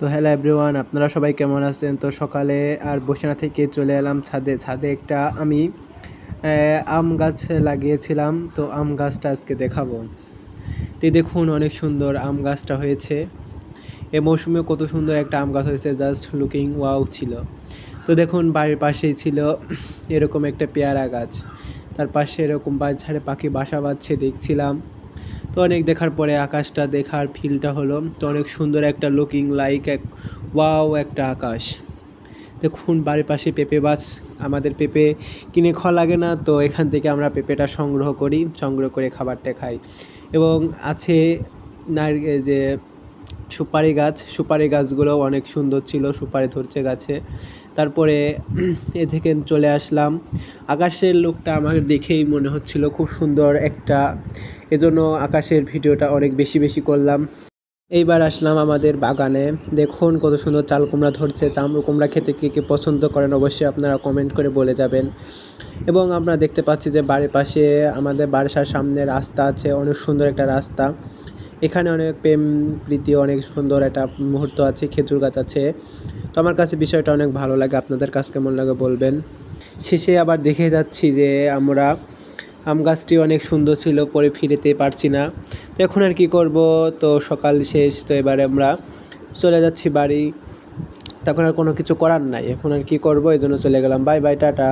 তো hello everyone, আপনারা সবাই কেমন আছেন? তো সকালে আর বসে না থেকে চলে এলাম ছাদে। ছাদে একটা আমি আম গাছ লাগিয়েছিলাম। তো আম গাছটা আজকে দেখাবো। তো দেখুন, অনেক সুন্দর আম গাছটা হয়েছে। এ মৌসুমে কত সুন্দর একটা আম গাছ হয়েছে জাস্ট লুকিং ওয়াও ছিল। তো দেখুন, বাড়ির পাশেই ছিল এরকম একটা পেয়ারা গাছ। তার পাশে এরকম বাচ্চারে পাখি বাসা বাঁধছে, দেখছিলাম। তো অনেক দেখার পরে আকাশটা দেখার ফিলটা হলো। তো অনেক সুন্দর একটা লুকিং লাইক এক ওয়াও একটা আকাশ। দেখুন বাড়ির পাশে পেঁপে বাস আমাদের পেঁপে কিনে খাওয়া লাগে না, তো এখান থেকে আমরা পেঁপেটা সংগ্রহ করি, সংগ্রহ করে খাবারটা খাই। এবং আছে নারকে যে সুপারি গাছ, সুপারি গাছগুলো অনেক সুন্দর ছিল, সুপারি ধরছে গাছে। তারপরে এ থেকে চলে আসলাম। আকাশের লোকটা আমার দেখেই মনে হচ্ছিল খুব সুন্দর একটা, এজন্য আকাশের ভিডিওটা অনেক বেশি বেশি করলাম। এইবার আসলাম আমাদের বাগানে। দেখুন কত সুন্দর চাল কুমড়া ধরছে, চাল কুমড়া খেতে কে কে পছন্দ করেন অবশ্যই আপনারা কমেন্ট করে বলে যাবেন। এবং আমরা দেখতে পাচ্ছি যে বাড়ির পাশে আমাদের বাসার সামনে রাস্তা আছে, অনেক সুন্দর একটা রাস্তা। এখানে অনেক প্রেম, প্রীতি, অনেক সুন্দর একটা মুহূর্ত আছে, খেজুর গাছ আছে। তো আমার কাছে বিষয়টা অনেক ভালো লাগে, আপনাদের কাছে কেমন লাগে বলবেন? শেষে আবার দেখে যাচ্ছি যে আমরা আম গাছটি অনেক সুন্দর ছিল, পরে ফিরেতে পারছি না। তো এখন আর কি করব? তো সকাল শেষ, তো এবারে আমরা চলে যাচ্ছি বাড়ি। তখন আর কোনো কিছু করার নাই, এখন আর কি করব? এই জন্য চলে গেলাম। Bye bye, tata.